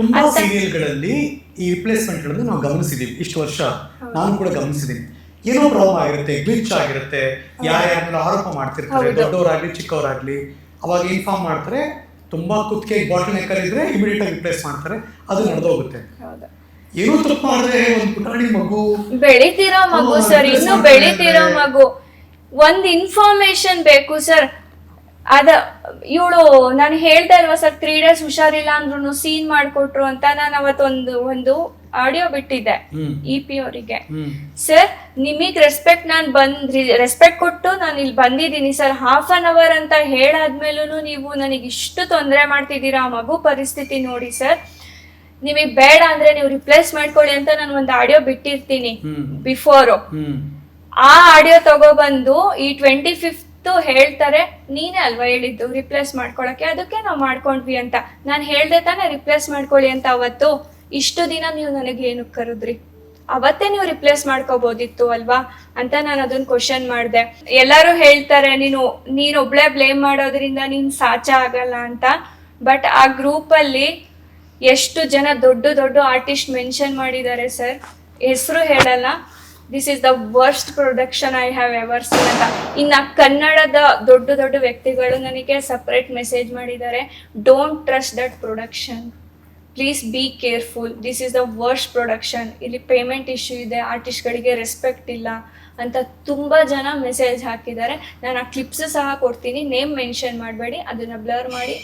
ತುಂಬಾ ಸೀರಿಯಲ್ಗಳಲ್ಲಿ ಈ ರಿಪ್ಲೇಸ್ಮೆಂಟ್ಗಳನ್ನು ನಾವು ಗಮನಿಸಿದೀವಿ. ಇಷ್ಟು ವರ್ಷ ನಾನು ಕೂಡ ಗಮನಿಸಿದ್ದೀನಿ ಏನೋ ಪ್ರಾಬ್ಲಮ್ ಆಗಿರುತ್ತೆ ಗ್ಲಿಚ್ ಆಗಿರುತ್ತೆ ಯಾರ್ಯಾರ ಆರೋಪ ಮಾಡ್ತಿರ್ತಾರೆ. ದೊಡ್ಡವರಾಗ್ಲಿ ಚಿಕ್ಕವರಾಗ್ಲಿ ಅವಾಗ ಇನ್ಫಾರ್ಮ್ ಮಾಡ್ತಾರೆ ತುಂಬಾ ಕುತ್ತಿಗೆ ಬಾಟಲ್ ನೆಕ್ಕರ್ ಇದ್ರೆ ಇಮಿಡಿಯೇಟ್ ಆಗಿ ರಿಪ್ಲೇಸ್ ಮಾಡ್ತಾರೆ ಅದು ನಡೆದೋಗುತ್ತೆ. ಏನು ತಪ್ಪು ಮಾಡಿದ್ರೆ ಒಂದು ಪುಟಾಣಿ ಮಗು ಬೆಳಿತಿರೋ ಮಗು ಸರ್ ಇನ್ನು ಬೆಳಿತಿರೋ ಮಗು. ಒಂದ್ ಇನ್ಫಾರ್ಮೇಶನ್ ಬೇಕು ಸರ್. ಅದ ಇವಳು ನಾನು ಹೇಳ್ತಾ ಇಲ್ವಾ ಸರ್ ತ್ರೀ ಡೇಸ್ ಹುಷಾರಿಲ್ಲ ಅಂದ್ರು ಸೀನ್ ಮಾಡ್ಕೊಟ್ರು ಅಂತ ನಾನು ಅವತ್ತೊಂದು ಒಂದು ಆಡಿಯೋ ಬಿಟ್ಟಿದ್ದೆ ಇ ಪಿ ಅವರಿಗೆ. ಸರ್ ನಿಮಗ್ ರೆಸ್ಪೆಕ್ಟ್ ನಾನು ಬಂದ್ ರೆಸ್ಪೆಕ್ಟ್ ಕೊಟ್ಟು ನಾನು ಇಲ್ಲಿ ಬಂದಿದ್ದೀನಿ ಸರ್ ಹಾಫ್ ಅನ್ ಅವರ್ ಅಂತ ಹೇಳಾದ್ಮೇಲೂ ನೀವು ನನಗೆ ಇಷ್ಟು ತೊಂದರೆ ಮಾಡ್ತಿದ್ದೀರಾ ಆ ಮಗು ಪರಿಸ್ಥಿತಿ ನೋಡಿ ಸರ್. ನಿಮಗ್ ಬೇಡ ಅಂದ್ರೆ ನೀವು ರಿಪ್ಲೇಸ್ ಮಾಡ್ಕೊಳ್ಳಿ ಅಂತ ನಾನು ಒಂದು ಆಡಿಯೋ ಬಿಟ್ಟಿರ್ತೀನಿ ಬಿಫೋರ್ ಬಿಫೋರು ಆ ಆಡಿಯೋ ತಗೊಬಂದು ಈ ಟ್ವೆಂಟಿ ಫಿಫ್ತ್ ಹೇಳ್ತಾರೆ, ನೀನೇ ಅಲ್ವಾ ಹೇಳಿದ್ದು ರಿಪ್ಲೇಸ್ ಮಾಡ್ಕೊಳಕ್ಕೆ? ಅದಕ್ಕೆ ನಾವು ಮಾಡ್ಕೊಂಡ್ವಿ ಅಂತ. ನಾನು ಹೇಳ್ದೆ ತಾನೇ ರಿಪ್ಲೇಸ್ ಮಾಡ್ಕೊಳ್ಳಿ ಅಂತ ಅವತ್ತು. ಇಷ್ಟು ದಿನ ನೀವು ನನಗೆ ಏನು ಕರೆದ್ರಿ? ಅವತ್ತೇ ನೀವು ರಿಪ್ಲೇಸ್ ಮಾಡ್ಕೋಬೋದಿತ್ತು ಅಲ್ವಾ? ಅಂತ ನಾನು ಅದನ್ನ ಕ್ವಶನ್ ಮಾಡಿದೆ. ಎಲ್ಲರೂ ಹೇಳ್ತಾರೆ, ನೀನು ನೀನ್ ಒಬ್ಳೆ ಬ್ಲೇಮ್ ಮಾಡೋದ್ರಿಂದ ನೀನ್ ಸಾಚ ಆಗಲ್ಲ ಅಂತ. ಬಟ್ ಆ ಗ್ರೂಪ್ ಅಲ್ಲಿ ಎಷ್ಟು ಜನ ದೊಡ್ಡ ದೊಡ್ಡ ಆರ್ಟಿಸ್ಟ್ ಮೆನ್ಷನ್ ಮಾಡಿದ್ದಾರೆ ಸರ್ ಹೆಸರು ಹೇಳಲ್ಲ. This is the worst production I have ever seen ಅಂತ. ಇನ್ನು ಕನ್ನಡದ ದೊಡ್ಡ ದೊಡ್ಡ ವ್ಯಕ್ತಿಗಳು ನನಗೆ ಸಪ್ರೇಟ್ ಮೆಸೇಜ್ ಮಾಡಿದ್ದಾರೆ. Don't trust that production please be careful this is the worst production ಇಲ್ಲಿ ಪೇಮೆಂಟ್ ಇಶ್ಯೂ ಇದೆ. ಆರ್ಟಿಸ್ಟ್ಗಳಿಗೆ ರೆಸ್ಪೆಕ್ಟ್ ಇಲ್ಲ ಅಂತ ತುಂಬ ಜನ ಮೆಸೇಜ್ ಹಾಕಿದ್ದಾರೆ. ನಾನು ಆ ಕ್ಲಿಪ್ಸ್ ಸಹ ಕೊಡ್ತೀನಿ. ನೇಮ್ ಮೆನ್ಷನ್ ಮಾಡಬೇಡಿ. ಅದನ್ನ ಬ್ಲರ್ ಮಾಡಿ.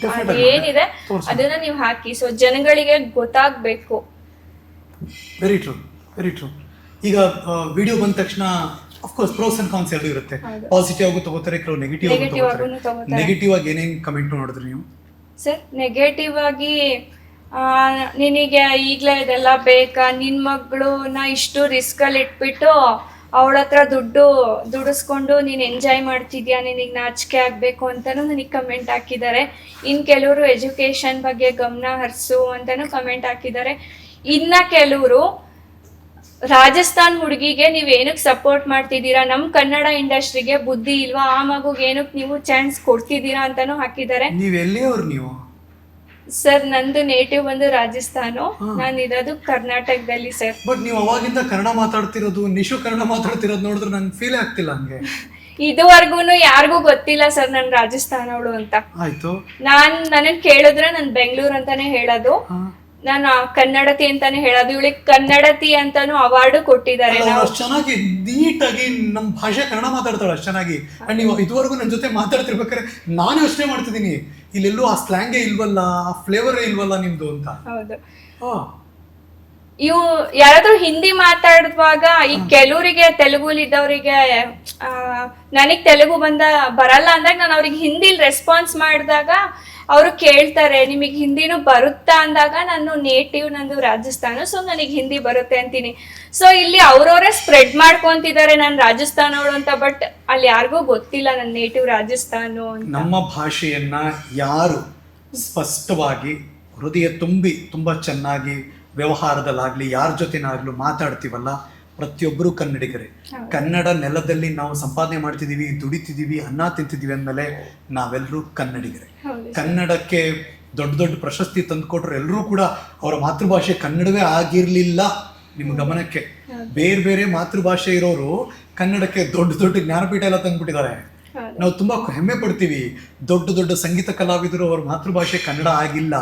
ಏನಿದೆ. ಅದನ್ನ ನೀವು ಹಾಕಿ. ಸೊ ಜನಗಳಿಗೆ ಗೊತ್ತಾಗಬೇಕು. ವೆರಿ ಟ್ರೂ ವೆರಿ ಟ್ರೂ ಈಗ ವಿಡಿಯೋ ಬಂದ ತಕ್ಷಣ ಅಫ್ಕೋರ್ಸ್ ಪ್ರೋಸ್ ಅಂಡ್ ಕಾನ್ಸ್ ಎರಡು ಇರುತ್ತೆ. ಹೌದು. ಪಾಸಿಟಿವ್ ಆಗು ತಗೋತಾರೆ ಕೆಲವು ನೆಗೆಟಿವ್ ಆಗು Negative ತಗೋತಾರೆ. ಆಗುನು ತಗೋತಾರೆ. ನೆಗೆಟಿವ್ ಆಗಿ ಏನೇನ್ ಕಮೆಂಟ್ ನೋಡಿದ್ರಿ ನೀವು? ಸರ್ ನೆಗೆಟಿವ್ ಆಗಿ ಆ, ನಿನಗೆ ಈಗಲೇ ಇದೆಲ್ಲ ಬೇಕಾ? ನಿನ್ನ ಮಗಳನ್ನ ಇಷ್ಟು ರಿಸ್ಕಲ್ಲಿ ಇಟ್ಬಿಟ್ಟು ಅವಳ ಹತ್ರ ದುಡ್ಡು ದುಡಿಸ್ಕೊಂಡು ನೀನು ಎಂಜಾಯ್ ಮಾಡ್ತಿದ್ಯಾ? ನಿನಗೆ ನಾಚಿಕೆ ಆಗಬೇಕು ಅಂತಲೂ ನನಗೆ ಕಮೆಂಟ್ ಹಾಕಿದ್ದಾರೆ. ಇನ್ನು ಕೆಲವರು ಎಜುಕೇಷನ್ ಬಗ್ಗೆ ಗಮನ ಹರಿಸು ಅಂತಲೂ ಕಮೆಂಟ್ ಹಾಕಿದ್ದಾರೆ. ಇನ್ನು ಕೆಲವರು ರಾಜಸ್ಥಾನ್ ಹುಡುಗಿಗೆ ನೀವು ಏನಕ್ಕೆ ಸಪೋರ್ಟ್ ಮಾಡ್ತಿದ್ದೀರಾ? ನಮ್ ಕನ್ನಡ ಇಂಡಸ್ಟ್ರಿಗೆ ಬುದ್ಧಿ ಇಲ್ವಾ? ಆ ಮಗುಗೆ ಏನಕ್ಕೆ ನೀವು ಚಾನ್ಸ್ ಕೊಡ್ತಿದ್ದೀರಾ ಅಂತಾನೂ ಹಾಕಿದ್ದಾರೆ. ನೀವ್ ಎಲ್ಲಿಯವ್ರು ನೀವು? ಸರ್ ನಂದು ನೇಟಿವ್ ಬಂದು ರಾಜಸ್ಥಾನು. ನಾನು ಇರೋದು ಕರ್ನಾಟಕದಲ್ಲಿ ಸರ್. ಬಟ್ ನೀವು ಅವಾಗಿಂದ ಕನ್ನಡ ಮಾತಾಡ್ತಿರೋದು ನಿಶು ಕನ್ನಡ ಮಾತಾಡ್ತಿರೋದು ನೋಡಿದ್ರೆ ನಂಗೆ ಫೀಲ್ ಆಗ್ತಿಲ್ಲ ಹಂಗೆ. ಇದುವರೆಗೂ ಯಾರಿಗೂ ಗೊತ್ತಿಲ್ಲ ಸರ್ ನಾನು ರಾಜಸ್ಥಾನವಳು ಅಂತ. ಆಯ್ತು. ನಾನ್ ನನಗ್ ಕೇಳಿದ್ರೆ ನಾನು ಬೆಂಗಳೂರು ಅಂತಾನೆ ಹೇಳೋದು. ನಾನು ಕನ್ನಡತಿ ಅಂತಾನೆ ಹೇಳೋದು. ಇವಳಿಗೆ ಕನ್ನಡತಿ ಅಂತಾನು ಅವಾರ್ಡ್ ಕೊಟ್ಟಿದ್ದಾರೆ ಚೆನ್ನಾಗಿ ಅಷ್ಟ್ ಚೆನ್ನಾಗಿ ನೀಟಾಗಿ ನಮ್ಮ ಭಾಷೆ ಕನ್ನಡ ಮಾತಾಡ್ತಾಳೆ ಅಷ್ಟು ಚೆನ್ನಾಗಿ. ಅಂಡ್ ನೀವು ಇದುವರೆಗೂ ನನ್ನ ಜೊತೆ ಮಾತಾಡ್ತಿರ್ಬೇಕಾದ್ರೆ ನಾನು ಯೋಚನೆ ಮಾಡ್ತಿದ್ದೀನಿ. ಇಲ್ಲೆಲ್ಲೂ ಆ ಸ್ಲ್ಯಾಂಗೇ ಇಲ್ವಲ್ಲ ಆ ಫ್ಲೇವರ್ ಇಲ್ವಲ್ಲ ನಿಮ್ದು ಅಂತ. ಹೌದು. ಇವು ಯಾರಾದ್ರೂ ಹಿಂದಿ ಮಾತಾಡುವಾಗ ಈ ಕೆಲವರಿಗೆ ತೆಲುಗುಲಿದ್ದವರಿಗೆ ನನಗ್ ತೆಲುಗು ಬಂದ ಬರಲ್ಲ ಅಂದಾಗ ನಾನು ಅವ್ರಿಗೆ ಹಿಂದಿಲಿ ರೆಸ್ಪಾನ್ಸ್ ಮಾಡಿದಾಗ ಅವರು ಕೇಳ್ತಾರೆ ನಿಮಗೆ ಹಿಂದಿನೂ ಬರುತ್ತಾ? ಅಂದಾಗ ನಾನು ನೇಟಿವ್ ನಂದು ರಾಜಸ್ಥಾನ ಸೊ ನನಗೆ ಹಿಂದಿ ಬರುತ್ತೆ ಅಂತೀನಿ. ಸೊ ಇಲ್ಲಿ ಅವ್ರವರೇ ಸ್ಪ್ರೆಡ್ ಮಾಡ್ಕೊಂತಿದ್ದಾರೆ ನಾನು ರಾಜಸ್ಥಾನವಳು ಅಂತ ಬಟ್ ಅಲ್ಲಿ ಯಾರಿಗೂ ಗೊತ್ತಿಲ್ಲ ನನ್ನ ನೇಟಿವ್ ರಾಜಸ್ಥಾನ ನಮ್ಮ ಭಾಷೆಯನ್ನ ಯಾರು ಸ್ಪಷ್ಟವಾಗಿ ಹೃದಯ ತುಂಬಿ ತುಂಬ ಚೆನ್ನಾಗಿ ವ್ಯವಹಾರದಲ್ಲಾಗ್ಲಿ ಯಾರ ಜೊತೆನಾಗ್ಲೂ ಮಾತಾಡ್ತೀವಲ್ಲ ಪ್ರತಿಯೊಬ್ಬರು ಕನ್ನಡಿಗರೇ. ಕನ್ನಡ ನೆಲದಲ್ಲಿ ನಾವು ಸಂಪಾದನೆ ಮಾಡ್ತಿದೀವಿ ದುಡಿತಿದ್ದೀವಿ ಅನ್ನ ತಿಂತಿದ್ದೀವಿ ಅಂದಮೇಲೆ ನಾವೆಲ್ಲರೂ ಕನ್ನಡಿಗರೇ. ಕನ್ನಡಕ್ಕೆ ದೊಡ್ಡ ದೊಡ್ಡ ಪ್ರಶಸ್ತಿ ತಂದುಕೊಟ್ರು ಎಲ್ಲರೂ ಕೂಡ ಅವರ ಮಾತೃಭಾಷೆ ಕನ್ನಡವೇ ಆಗಿರ್ಲಿಲ್ಲ ನಿಮ್ಮ ಗಮನಕ್ಕೆ. ಬೇರೆ ಬೇರೆ ಮಾತೃಭಾಷೆ ಇರೋರು ಕನ್ನಡಕ್ಕೆ ದೊಡ್ಡ ದೊಡ್ಡ ಜ್ಞಾನಪೀಠ ಎಲ್ಲ ತಂದ್ಬಿಟ್ಟಿದ್ದಾರೆ. ನಾವು ತುಂಬಾ ಹೆಮ್ಮೆ ಪಡ್ತೀವಿ. ದೊಡ್ಡ ದೊಡ್ಡ ಸಂಗೀತ ಕಲಾವಿದರು ಅವ್ರ ಮಾತೃಭಾಷೆ ಕನ್ನಡ ಆಗಿಲ್ಲ.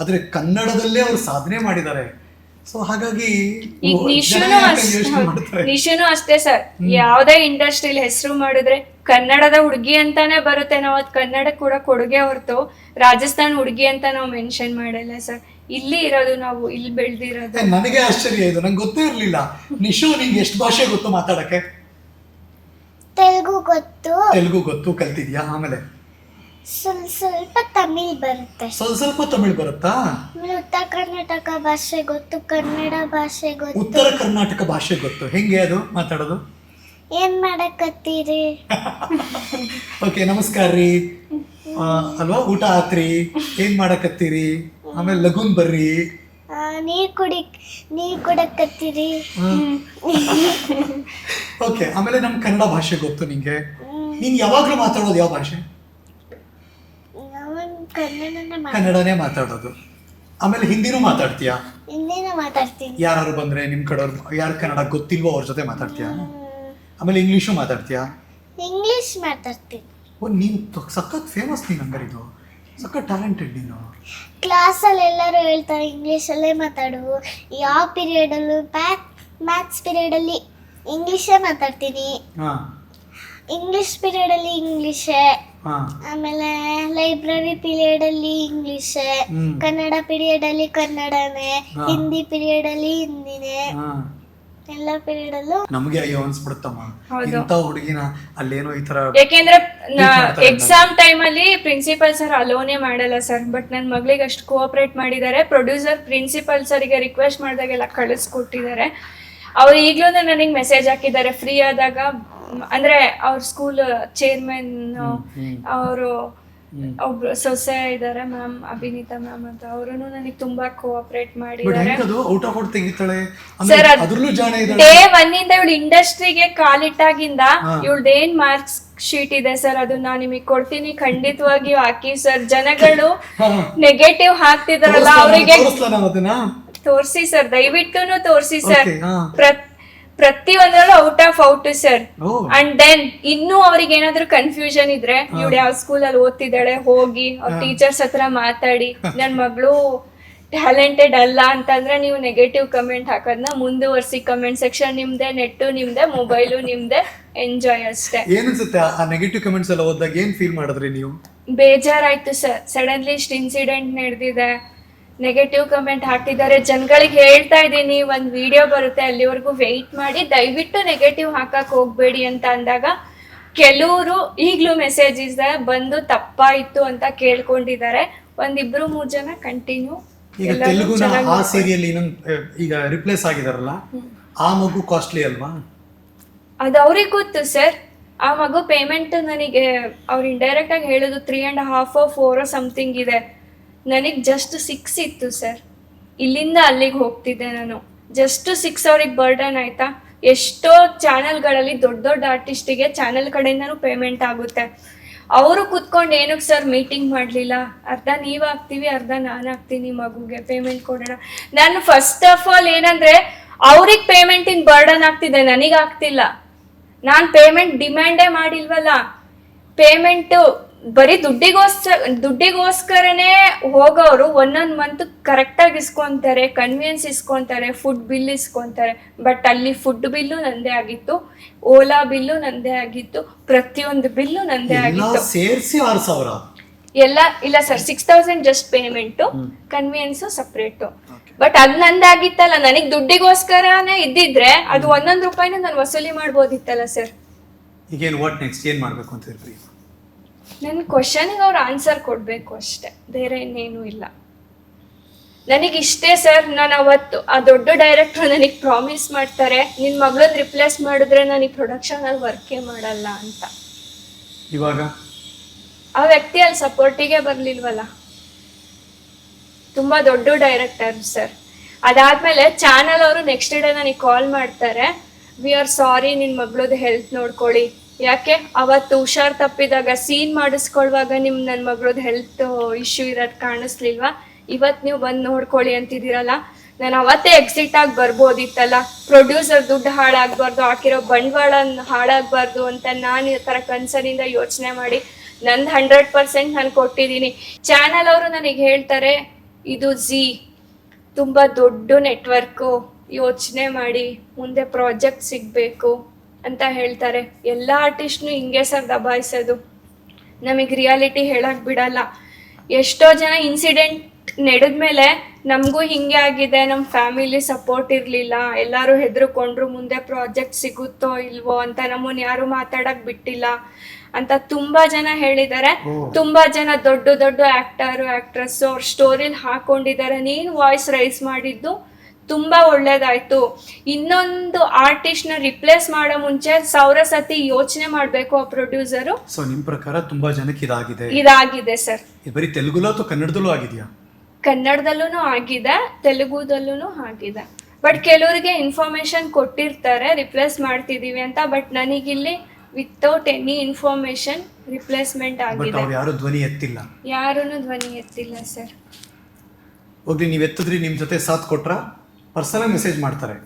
ಆದ್ರೆ ಕನ್ನಡದಲ್ಲೇ ಅವರು ಸಾಧನೆ ಮಾಡಿದ್ದಾರೆ. ಸೊ ಹಾಗಾಗಿ ನಿಶುನು ಅಷ್ಟೇ ಸರ್. ಯಾವ್ದೇ ಇಂಡಸ್ಟ್ರಿಲಿ ಹೆಸರು ಮಾಡಿದ್ರೆ ಕನ್ನಡದ ಹುಡುಗಿ ಅಂತಾನೆ ಬರುತ್ತೆ ನಾವು. ಅದ್ ಕನ್ನಡ ಕೂಡ ಕೊಡುಗೆ ಹೊರತು ರಾಜಸ್ಥಾನ್ ಹುಡುಗಿ ಅಂತ ನಾವು ಮೆನ್ಷನ್ ಮಾಡಲ್ಲ ಸರ್. ಇಲ್ಲಿ ಇರೋದು ನಾವು ಇಲ್ಲಿ ಬೆಳ್ದಿರೋದು. ನನಗೆ ಆಶ್ಚರ್ಯ ಇದು. ನಂಗೆ ಗೊತ್ತೇ ಇರ್ಲಿಲ್ಲ. ನಿಶು ನಿಂಗೆ ಎಷ್ಟು ಭಾಷೆ ಗೊತ್ತು ಮಾತಾಡಕ್ಕೆ? ತೆಲುಗು ಗೊತ್ತು. ತೆಲುಗು ಗೊತ್ತು ಕಲ್ತಿದ್ಯಾ? ಆಮೇಲೆ? ಸ್ವಲ್ಪ ಸ್ವಲ್ಪ ತಮಿಳ್ ಬರುತ್ತೆ. ಸ್ವಲ್ಪ ಸ್ವಲ್ಪ ತಮಿಳ್ ಬರುತ್ತಾ? ಆಮೇಲೆ ಉತ್ತರ ಕರ್ನಾಟಕ ಭಾಷೆ ಗೊತ್ತು ಕನ್ನಡ ಭಾಷೆ ಗೊತ್ತು. ಉತ್ತರ ಕರ್ನಾಟಕ ಭಾಷೆ ಗೊತ್ತು. ಹೆಂಗೆ ಅದು ಮಾತಾಡೋದು? ಏನ್ ಮಾಡಕತ್ತೀರಿ? ಓಕೆ ನಮಸ್ಕಾರ ರೀ. ಆ, ಅಲ್ವಾ? ಊಟ ಆತ್ರಿ. ಏನ್ ಮಾಡಕತ್ತೀರಿ? ಆಮೇಲೆ ಲಗುನ್ ಬರ್ರಿ. ಆ, ನೀರ್ ಕುಡಿ ನೀರ್ ಕುಡಕತ್ತೀರಿ? ಓಕೆ ಆಮೇಲೆ ನಮ್ ಕನ್ನಡ ಭಾಷೆ ಗೊತ್ತು ನಿಂಗೆ. ನೀನ್ ಯಾವಾಗ್ಲೂ ಮಾತಾಡೋದು ಯಾವ ಭಾಷೆ? ಕನ್ನಡನೇ ಮಾತಾಡೋದು. ಆಮೇಲೆ ಹಿಂದಿನೂ ಮಾತಾಡ್ತೀಯಾ? ಹಿಂದಿನೂ ಮಾತಾಡ್ತೀನಿ. ಯಾರು ಬಂದ್ರೆ ನಿಮ್ ಕಡೆಯವ್ರು ಯಾರು ಕನ್ನಡ ಗೊತ್ತಿಲ್ವೋ ಅವ್ರ ಜೊತೆ ಮಾತಾಡ್ತೀಯಾ? ಆಮೇಲೆ ಇಂಗ್ಲೀಷು ಮಾತಾಡ್ತೀಯಾ? ಇಂಗ್ಲಿಷ್ ಮಾತಾಡ್ತೀನಿ. ಓ ನೀನು ತ- ಸಖತ್ ಫೇಮಸ್ ನೀನು ಹಂಗಾರೆ ಇದು. ಸಖತ್ ಟ್ಯಾಲೆಂಟೆಡ್ ನೀನು. ಕ್ಲಾಸಲ್ಲಿ ಎಲ್ಲರೂ ಹೇಳ್ತಾರೆ ಇಂಗ್ಲೀಷಲ್ಲೇ ಮಾತಾಡು. ಯಾವ ಪೀರಿಯಡಲ್ಲೂ ಮ್ಯಾಥ್ ಮ್ಯಾಥ್ಸ್ ಪೀರಿಯಡಲ್ಲಿ ಇಂಗ್ಲೀಷೇ ಮಾತಾಡ್ತೀನಿ. ಹಾ. ಇಂಗ್ಲೀಷ್ ಪೀರಿಯಡಲ್ಲಿ ಇಂಗ್ಲೀಷೇ. ಆಮೇಲೆ ಲೈಬ್ರರಿ ಪೀರಿಯಡ್ ಅಲ್ಲಿ ಇಂಗ್ಲಿಷ್ ಕನ್ನಡ ಪೀರಿಯಡಲ್ಲಿ ಕನ್ನಡನೇ ಹಿಂದಿ ಪೀರಿಯಡ್ ಅಲ್ಲಿ ಹಿಂದಿನೇ ಎಲ್ಲಾ ನಮಗೆ ಅಯ್ಯೋ ಅನ್ಸ್ಬಿಡುತ್ತಮ್ಮ. ಇಂಥ ಹುಡುಗಿನ ಅಲ್ಲೇನೋ ಈ ತರ ಯಾಕೆಂದ್ರೆ ಎಕ್ಸಾಮ್ ಟೈಮ್ ಅಲ್ಲಿ ಪ್ರಿನ್ಸಿಪಲ್ ಸರ್ ಅಲೋನೇ ಮಾಡಲ್ಲ ಸರ್ ಬಟ್ ನನ್ನ ಮಗಳಿಗೆ ಅಷ್ಟು ಕೋಆಪರೇಟ್ ಮಾಡಿದ್ದಾರೆ. ಪ್ರೊಡ್ಯೂಸರ್ ಪ್ರಿನ್ಸಿಪಲ್ ಸರ್ಗೆ ರಿಕ್ವೆಸ್ಟ್ ಮಾಡಿದಾಗೆಲ್ಲ ಕಳಿಸ್ಕೊಟ್ಟಿದ್ದಾರೆ. ಅವ್ರು ಈಗ್ಲೂ ನನಗೆ ಮೆಸೇಜ್ ಹಾಕಿದ್ದಾರೆ. ಫ್ರೀ ಆದಾಗ ಅಂದ್ರೆ ಅವ್ರ ಸ್ಕೂಲ್ ಚೇರ್ಮನ್. ಅವರು. ಒಬ್ರು ಸೊಸೆ ಇದಾರೆ ಮ್ಯಾಮ್ ಅಭಿನೀತಾ ಮ್ಯಾಮ್ ಅಂತ. ಅವರು ನನಗೆ ತುಂಬಾ ಕೋಆಪರೇಟ್ ಬಟ್ ಮಾಡಿದ್ದಾರೆ ಡೇ ಒನ್ ಇಂದ ಇವಳು ಇಂಡಸ್ಟ್ರಿಗೆ ಕಾಲಿಟ್ಟಾಗಿಂದ ಏನ್ ಮಾರ್ಕ್ಸ್ ಶೀಟ್ ಇದೆ ಸರ್ ಅದು ನಾನು ನಿಮಗೆ ಕೊಡ್ತೀನಿ. ಖಂಡಿತವಾಗಿಯೂ ಹಾಕಿ ಸರ್ ಜನಗಳು. ನೆಗೆಟಿವ್ ಹಾಕ್ತಿದಾರಲ್ಲ ಅವರಿಗೆ ತೋರ್ಸಿ ಸರ್ ದಯವಿಟ್ಟು ತೋರ್ಸಿ ಸರ್ ಪ್ರತಿ ಹಾ. ಪ್ರತಿ ಒಂದ್ರಲ್ಲೂ out of out sir. And then ಇನ್ನು ಅವ್ರಿಗೆ ಏನಾದ್ರು ಕನ್ಫ್ಯೂಷನ್ ಇದ್ರೆ ಇವ್ಳು ಯಾವ ಸ್ಕೂಲಲ್ಲಿ ಓದ್ತಿದ್ದಾಳೆ ಹೋಗಿ ಅವ್ರ ಟೀಚರ್ಸ್ ಹತ್ರ ಮಾತಾಡಿ ನನ್ ಮಗಳು ಟ್ಯಾಲೆಂಟೆಡ್ ಅಲ್ಲ ಅಂತಂದ್ರೆ ನೀವು ನೆಗೆಟಿವ್ ಕಮೆಂಟ್ ಹಾಕೋದ್ನ ಮುಂದುವರ್ಸಿ ಕಮೆಂಟ್ ಸೆಕ್ಷನ್ ನಿಮ್ದೆ ನೆಟ್ಟು ನಿಮ್ದೆ ಮೊಬೈಲು ನಿಮ್ದೆ ಎಂಜಾಯ್ ಅಷ್ಟೇ. ಏನನ್ಸುತ್ತೆ ಆ ನೆಗೆಟಿವ್ ಕಮೆಂಟ್ಸ್ ಎಲ್ಲ ಓದಿದಾಗ ಏನ್ ಫೀಲ್ ಮಾಡಿದ್ರಿ ನೀವು? ಬೇಜಾರಾಯ್ತು ಸರ್. ಸಡನ್ಲಿ ಇಷ್ಟು ಇನ್ಸಿಡೆಂಟ್ ನಡೆದಿದೆ. ನೆಗೆಟಿವ್ ಕಮೆಂಟ್ ಹಾಕಿದ್ದಾರೆ ಜನಗಳಿಗೆ ಹೇಳ್ತಾ ಇದ್ದೀನಿ ಒಂದು ವಿಡಿಯೋ ಬರುತ್ತೆ ಅಲ್ಲಿವರೆಗೂ ವೆಯ್ಟ್ ಮಾಡಿ ದಯವಿಟ್ಟು ನೆಗೆಟಿವ್ ಹಾಕಕ್ ಹೋಗ್ಬೇಡಿ ಅಂತ ಅಂದಾಗ ಕೆಲವರು ಈಗಲೂ ಮೆಸೇಜ್ ಬಂದು ತಪ್ಪಾಯ್ತು ಅಂತ ಕೇಳ್ಕೊಂಡಿದ್ದಾರೆ. ಒಂದಿಬ್ರು ಮೂರ್ ಜನ ಕಂಟಿನ್ಯೂ ಈಗ ತೆಲುಗುನ ಆ ಸೀರಿಯಲ್ ಇನ್ನೊಂದು ಈಗ ರಿಪ್ಲೇಸ್ ಆಗಿದಾರಲ್ಲ ಆ ಮಗು ಕಾಸ್ಟ್ಲಿ ಅಲ್ವಾ? ಅದು ಅವ್ರಿಗೆ ಗೊತ್ತು ಸರ್. ಆ ಮಗು ಪೇಮೆಂಟ್ ನನಗೆ ಅವ್ರು ಇಂಡೈರೆಕ್ಟ್ ಆಗಿ ಹೇಳೋದು three and half four something ಇದೆ. ನನಗೆ ಜಸ್ಟ್ ಸಿಕ್ಸ್ ಇತ್ತು ಸರ್ ಇಲ್ಲಿಂದ ಅಲ್ಲಿಗೆ ಹೋಗ್ತಿದ್ದೆ ನಾನು. ಜಸ್ಟ್ ಸಿಕ್ಸ್ ಅವ್ರಿಗೆ ಬರ್ಡನ್ ಆಯ್ತಾ? ಎಷ್ಟೋ ಚಾನೆಲ್ಗಳಲ್ಲಿ ದೊಡ್ಡ ದೊಡ್ಡ ಆರ್ಟಿಸ್ಟಿಗೆ ಚಾನೆಲ್ ಕಡೆಯಿಂದನೂ ಪೇಮೆಂಟ್ ಆಗುತ್ತೆ. ಅವರು ಕುತ್ಕೊಂಡು ಏನಕ್ಕೆ ಸರ್ ಮೀಟಿಂಗ್ ಮಾಡಲಿಲ್ಲ? ಅರ್ಧ ನೀವು ಹಾಕ್ತೀವಿ ಅರ್ಧ ನಾನು ಹಾಕ್ತೀನಿ ಮಗುಗೆ ಪೇಮೆಂಟ್ ಕೊಡೋಣ. ನಾನು ಫಸ್ಟ್ ಆಫ್ ಆಲ್ ಏನಂದ್ರೆ, ಅವ್ರಿಗೆ ಪೇಮೆಂಟಿನ ಬರ್ಡನ್ ಆಗ್ತಿದೆ, ನನಗೆ ಆಗ್ತಿಲ್ಲ. ನಾನು ಪೇಮೆಂಟ್ ಡಿಮ್ಯಾಂಡೇ ಮಾಡಿಲ್ವಲ್ಲ. ಪೇಮೆಂಟು ಬರೀ ದುಡ್ಡಿಗೋಸ್ಕರ ದುಡ್ಡಿಗೋಸ್ಕರನೇ ಹೋಗೋರು ಒಂದೊಂದ್ ಮಂತ್ ಕರೆಕ್ಟಾಗಿ ಇಸ್ಕೊಂತಾರೆ ಕನ್ವಿಯನ್ಸ್ ಇಸ್ಕೊಂತಾರೆ ಫುಡ್ ಬಿಲ್ ಇಸ್ಕೊಂತಾರೆ. ಬಟ್ ಅಲ್ಲಿ ಫುಡ್ ಬಿಲ್ಲು ನಂದೇ ಆಗಿತ್ತು ಓಲಾ ಬಿಲ್ಲು ನಂದೇ ಆಗಿತ್ತು ಪ್ರತಿಯೊಂದು ಬಿಲ್ಲು ನಂದೇ ಆಗಿತ್ತು. ಸೇರಿಸಿ ಆರು ಸಾವಿರ? ಎಲ್ಲ ಇಲ್ಲ sir six thousand just payment conveyance separate but ಅದ್ ನಂದಾಗಿತ್ತಲ್ಲ ನನಗೆ ದುಡ್ಡಿಗೋಸ್ಕರನೇ ಇದ್ದಿದ್ರೆ ಅದು ಒಂದೊಂದು ರೂಪಾಯಿನ ನಾನು ವಸೂಲಿ ಮಾಡ್ಬೋದಿತ್ತಲ್ಲ ಸರ್ ಈಗೇನು ವಾಟ್ ನೆಕ್ಸ್ಟ್ ಏನ್ ಮಾಡ್ಬೇಕು ಅಂತ ಹೇಳ್ರಿ ನನ್ನ ಕ್ವಶನ್ಗೆ ಅವ್ರು ಆನ್ಸರ್ ಕೊಡಬೇಕು ಅಷ್ಟೆ. ಬೇರೆ ಇನ್ನೇನು ಇಲ್ಲ. ನನಗಿಷ್ಟೇ ಸರ್ ನಾನು ಅವತ್ತು ಆ ದೊಡ್ಡ ಡೈರೆಕ್ಟ್ರು ನನಗೆ ಪ್ರಾಮಿಸ್ ಮಾಡ್ತಾರೆ ನಿನ್ನ ಮಗಳನ್ನ ರಿಪ್ಲೇಸ್ ಮಾಡಿದ್ರೆ ನಾನು ಈ ಪ್ರೊಡಕ್ಷನಲ್ಲಿ ವರ್ಕೇ ಮಾಡಲ್ಲ ಅಂತ. ಇವಾಗ? ಆ ವ್ಯಕ್ತಿ ಅಲ್ಲಿ ಸಪೋರ್ಟಿಗೆ ಬರಲಿಲ್ವಲ್ಲ? ತುಂಬ ದೊಡ್ಡ ಡೈರೆಕ್ಟರ್ ಸರ್ ಅದಾದ್ಮೇಲೆ ಚಾನಲ್ ಅವರು ನೆಕ್ಸ್ಟ್ ಡೇ ನನಗೆ ಕಾಲ್ ಮಾಡ್ತಾರೆ ವಿ ಆರ್ ಸಾರಿ ನಿನ್ನ ಮಗಳದ್ದು ಹೆಲ್ತ್ ನೋಡ್ಕೊಳ್ಳಿ. ಯಾಕೆ? ಅವತ್ತು ಹುಷಾರ್ ತಪ್ಪಿದಾಗ ಸೀನ್ ಮಾಡಿಸ್ಕೊಳ್ಳುವಾಗ ನಿಮ್ಮ ನನ್ನ ಮಗಳದ್ದು ಹೆಲ್ತ್ ಇಶ್ಯೂ ಇರೋದು ಕಾಣಿಸ್ಲಿಲ್ವಾ? ಇವತ್ತು ನೀವು ಬಂದು ನೋಡ್ಕೊಳ್ಳಿ ಅಂತಿದ್ದೀರಲ್ಲ? ನಾನು ಅವತ್ತೇ ಎಕ್ಸಿಟ್ ಆಗಿ ಬರ್ಬೋದಿತ್ತಲ್ಲ? ಪ್ರೊಡ್ಯೂಸರ್ ದುಡ್ಡು ಹಾಳಾಗಬಾರ್ದು, ಹಾಕಿರೋ ಬಂಡವಾಳ ಹಾಳಾಗಬಾರ್ದು ಅಂತ ನಾನು ಈ ಥರ ಕನ್ಸರ್ನಿಂದ ಯೋಚನೆ ಮಾಡಿ ನಂದು ಹಂಡ್ರೆಡ್ ಪರ್ಸೆಂಟ್ ನಾನು ಕೊಟ್ಟಿದ್ದೀನಿ. ಚಾನಲ್ ಅವರು ನನಗೆ ಹೇಳ್ತಾರೆ, ಇದು ಝೀ ತುಂಬ ದೊಡ್ಡ ನೆಟ್ವರ್ಕು ಯೋಚನೆ ಮಾಡಿ, ಮುಂದೆ ಪ್ರಾಜೆಕ್ಟ್ ಸಿಗಬೇಕು. ಅಂತ ಹೇಳ್ತಾರೆ. ಎಲ್ಲ ಆರ್ಟಿಸ್ಟ್ನು ಹಿಂಗೆ ಸರ್ ದಬಾಯಿಸೋದು ನಮಗೆ ರಿಯಾಲಿಟಿ ಹೇಳಕ್ ಬಿಡಲ್ಲ. ಎಷ್ಟೋ ಜನ ಇನ್ಸಿಡೆಂಟ್ ನಡೆದ್ಮೇಲೆ ನಮಗೂ ಹಿಂಗೆ ಆಗಿದೆ ನಮ್ಮ ಫ್ಯಾಮಿಲಿ ಸಪೋರ್ಟ್ ಇರಲಿಲ್ಲ ಎಲ್ಲರೂ ಹೆದರ್ಕೊಂಡ್ರು ಮುಂದೆ ಪ್ರಾಜೆಕ್ಟ್ ಸಿಗುತ್ತೋ ಇಲ್ವೋ ಅಂತ ನಮ್ಮನ್ನ ಯಾರು ಮಾತಾಡಕ್ ಬಿಟ್ಟಿಲ್ಲ ಅಂತ ತುಂಬಾ ಜನ ಹೇಳಿದ್ದಾರೆ. ತುಂಬಾ ಜನ ದೊಡ್ಡ ದೊಡ್ಡ ಆಕ್ಟರ್ ಆಕ್ಟ್ರೆಸ್ ಅವ್ರ ಸ್ಟೋರಿಲಿ ಹಾಕೊಂಡಿದ್ದಾರೆ. ನೀನ್ ವಾಯ್ಸ್ ರೈಸ್ ಮಾಡಿದ್ದು ತುಂಬಾ ಒಳ್ಳೇದಾಯ್ತು. ಇನ್ನೊಂದು ಆರ್ಟಿಸ್ಟ್ನ ರಿಪ್ಲೇಸ್ ಮಾಡೋ ಮುಂಚೆ ಸಾವಿರ ಸತಿ ಯೋಚನೆ ಮಾಡಬೇಕು ಆ ಪ್ರೊಡ್ಯೂಸರು ಸೊ ನಿಮ್ ಪ್ರಕಾರ ತುಂಬಾ ಜನಕ್ಕೆ ಇದಾಗಿದೆ. ಇದಾಗಿದೆ ಸರ್ ಇದು ಬರೀ ತೆಲುಗುಲೋ ಅಥವಾ ಕನ್ನಡದಲ್ಲೂ ಆಗಿದೆಯಾ? ಕನ್ನಡದಲ್ಲೂ ಆಗಿದೆ ತೆಲುಗುದಲ್ಲೂ ಆಗಿದೆ. ಬಟ್ ಕೆಲವರಿಗೆ ಇನ್ಫಾರ್ಮೇಶನ್ ಕೊಟ್ಟಿರ್ತಾರೆ ರಿಪ್ಲೇಸ್ ಮಾಡ್ತಿದೀವಿ ಅಂತ but ನನಗಿಲ್ಲಿ without any information replacement but ಆಗಿದೆ. ಅವ್ರು ಯಾರು ಧ್ವನಿ ಎತ್ತಿಲ್ಲ. ಯಾರೂ ಧ್ವನಿ ಎತ್ತಿಲ್ಲ ಸರ್ ಹೋಗ್ಲಿ ನೀವು ಎತ್ತಿದ್ರಿ ನಿಮ್ ಜೊತೆ ಸಾಥ್ ಕೊಟ್ರ? ಪರ್ಸನಲ್ ಮೆಸೇಜ್ ಮಾಡ್ತಾರೆ.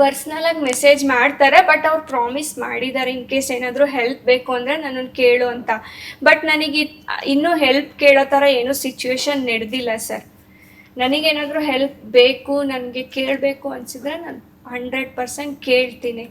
ಪರ್ಸನಲ್ ಆಗಿ ಮೆಸೇಜ್ ಮಾಡ್ತಾರೆ ಬಟ್ ಅವ್ರು ಪ್ರಾಮಿಸ್ ಮಾಡಿದ್ದಾರೆ ಇನ್ ಕೇಸ್ ಏನಾದರೂ ಹೆಲ್ಪ್ ಬೇಕು ಅಂದರೆ ನನ್ನನ್ನು ಕೇಳು ಅಂತ. ಬಟ್ ನನಗೆ ಇನ್ನೂ ಹೆಲ್ಪ್ ಕೇಳೋ ಥರ ಏನೂ ಸಿಚುವೇಶನ್ ನಡೆದಿಲ್ಲ ಸರ್ ನನಗೇನಾದರೂ ಹೆಲ್ಪ್ ಬೇಕು, ನನಗೆ ಕೇಳಬೇಕು ಅನಿಸಿದ್ರೆ ನಾನು ಹಂಡ್ರೆಡ್ ಪರ್ಸೆಂಟ್ ಕೇಳ್ತೀನಿ.